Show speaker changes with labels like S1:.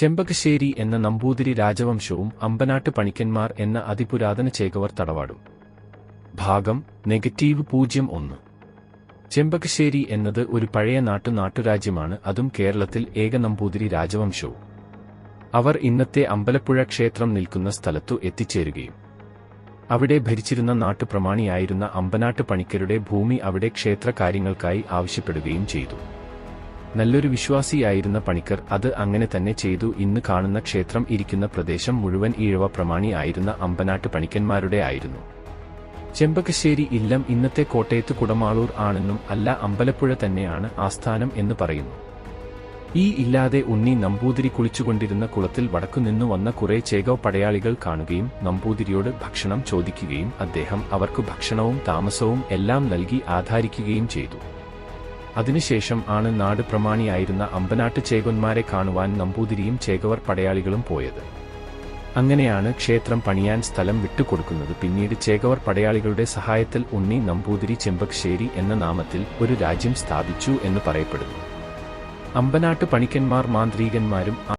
S1: ചെമ്പകശ്ശേരി എന്ന നമ്പൂതിരി രാജവംശവും അമ്പനാട്ട് പണിക്കന്മാർ എന്ന അതിപുരാതന ചേകവർ തടവാടും. ഭാഗം നെഗറ്റീവ് പൂജ്യം ഒന്ന്. ചെമ്പകശ്ശേരി എന്നത് ഒരു പഴയ നാട്ടു നാട്ടുരാജ്യമാണ് അതും കേരളത്തിൽ ഏക നമ്പൂതിരി രാജവംശവും. അവർ ഇന്നത്തെ അമ്പലപ്പുഴ ക്ഷേത്രം നിൽക്കുന്ന സ്ഥലത്തു എത്തിച്ചേരുകയും. അവിടെ ഭരിച്ചിരുന്ന നാട്ടുപ്രമാണിയായിരുന്ന അമ്പനാട്ട് പണിക്കരുടെ ഭൂമി അവിടെ ക്ഷേത്രകാര്യങ്ങൾക്കായി ആവശ്യപ്പെടുകയും ചെയ്തു. നല്ലൊരു വിശ്വാസിയായിരുന്ന പണിക്കർ അത് അങ്ങനെ തന്നെ ചെയ്തു. ഇന്ന് കാണുന്ന ക്ഷേത്രം ഇരിക്കുന്ന പ്രദേശം മുഴുവൻ ഈഴവ പ്രമാണി ആയിരുന്ന അമ്പനാട്ട് പണിക്കന്മാരുടെ ആയിരുന്നു. ചെമ്പകശ്ശേരി ഇല്ലം ഇന്നത്തെ കോട്ടയത്ത് കുടമാളൂർ ആണെന്നും അല്ല അമ്പലപ്പുഴ തന്നെയാണ് ആസ്ഥാനം എന്ന് പറയുന്നു. ഈ ഇല്ലാതെ ഉണ്ണി നമ്പൂതിരി കുളിച്ചുകൊണ്ടിരുന്ന കുളത്തിൽ വടക്കുനിന്നു വന്ന കുറെ ചേകോ പടയാളികൾ കാണുകയും നമ്പൂതിരിയോട് ഭക്ഷണം ചോദിക്കുകയും അദ്ദേഹം അവർക്ക് ഭക്ഷണവും താമസവും എല്ലാം നൽകി ആധാരിക്കുകയും ചെയ്തു. അതിനുശേഷം ആണ് നാട് പ്രമാണിയായിരുന്ന അമ്പനാട്ട് ചേകന്മാരെ കാണുവാൻ നമ്പൂതിരിയും ചേകവർ പടയാളികളും പോയത്. അങ്ങനെയാണ് ക്ഷേത്രം പണിയാൻ സ്ഥലം വിട്ടുകൊടുക്കുന്നത്. പിന്നീട് ചേകവർ പടയാളികളുടെ സഹായത്തിൽ ഉണ്ണി നമ്പൂതിരി ചെമ്പകശ്ശേരി എന്ന നാമത്തിൽ ഒരു രാജ്യം സ്ഥാപിച്ചു എന്ന് പറയപ്പെടുന്നു. അമ്പനാട്ട് പണിക്കന്മാർ മാന്ത്രികന്മാരും